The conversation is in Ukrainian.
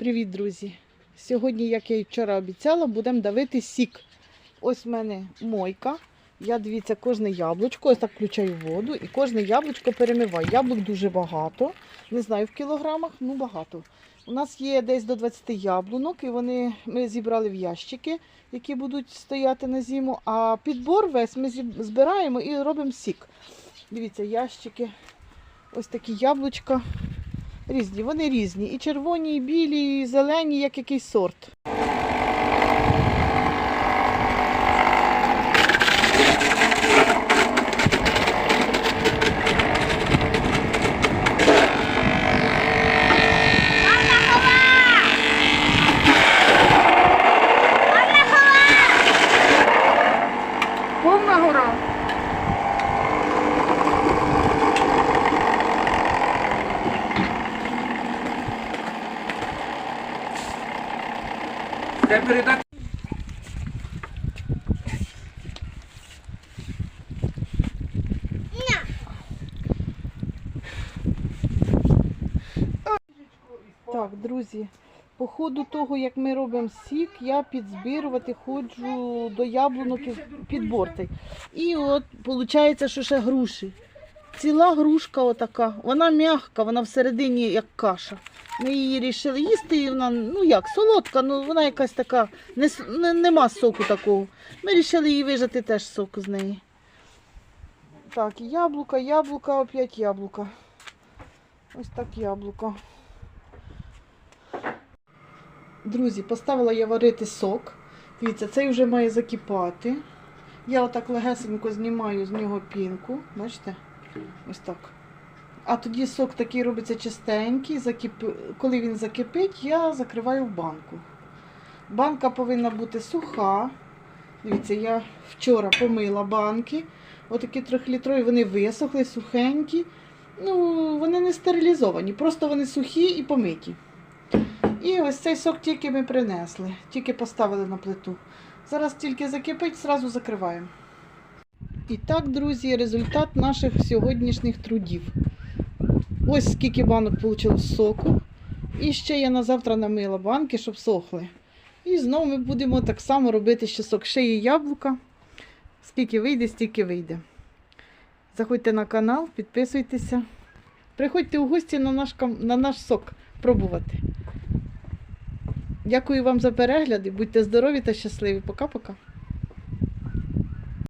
Привіт, друзі! Сьогодні, як я і вчора обіцяла, будемо давити сік. Ось в мене мойка. Я дивіться, кожне яблучко, ось так включаю воду і кожне яблучко перемиваю. Яблук дуже багато. Не знаю в кілограмах, ну багато. У нас є десь до 20 яблунок, і вони ми зібрали в ящики, які будуть стояти на зиму. А підбор весь ми збираємо і робимо сік. Дивіться, ящики, ось такі яблучка. Різні, вони різні. І червоні, і білі, і зелені, як якийсь сорт. Де передати? Так, друзі, по ходу того, як ми робимо сік, я підзбирувати ходжу до яблунок і підбор цей. І от виходить, що ще груші. Ціла грушка отака, вона м'яка, вона всередині як каша. Ми її вирішили їсти, і вона, ну як, солодка, ну вона якась така, не, не, нема соку такого. Ми вирішили її вижати теж сок з неї. Так, яблука, яблука, опять яблука. Ось так яблуко. Друзі, поставила я варити сок. Дивіться, цей вже має закипати. Я отак легесенько знімаю з нього пінку. Бачите? Ось так. А тоді сок такий робиться чистенький. Закип... Коли він закипить, я закриваю в банку. Банка повинна бути суха. Дивіться, я вчора помила банки. Отакі трьохлітрові, вони висохли, сухенькі. Ну, вони не стерилізовані, просто вони сухі і помиті. І ось цей сок тільки ми принесли, тільки поставили на плиту. Зараз тільки закипить, зразу закриваємо. І так, друзі, результат наших сьогоднішніх трудів. Ось скільки банок вийшло соку. І ще я на завтра намила банки, щоб сохли. І знову ми будемо так само робити ще сок. Ще є яблука. Скільки вийде, стільки вийде. Заходьте на канал, підписуйтеся. Приходьте у гості на наш, на наш сок пробувати. Дякую вам за перегляди. Будьте здорові та щасливі. Пока-пока.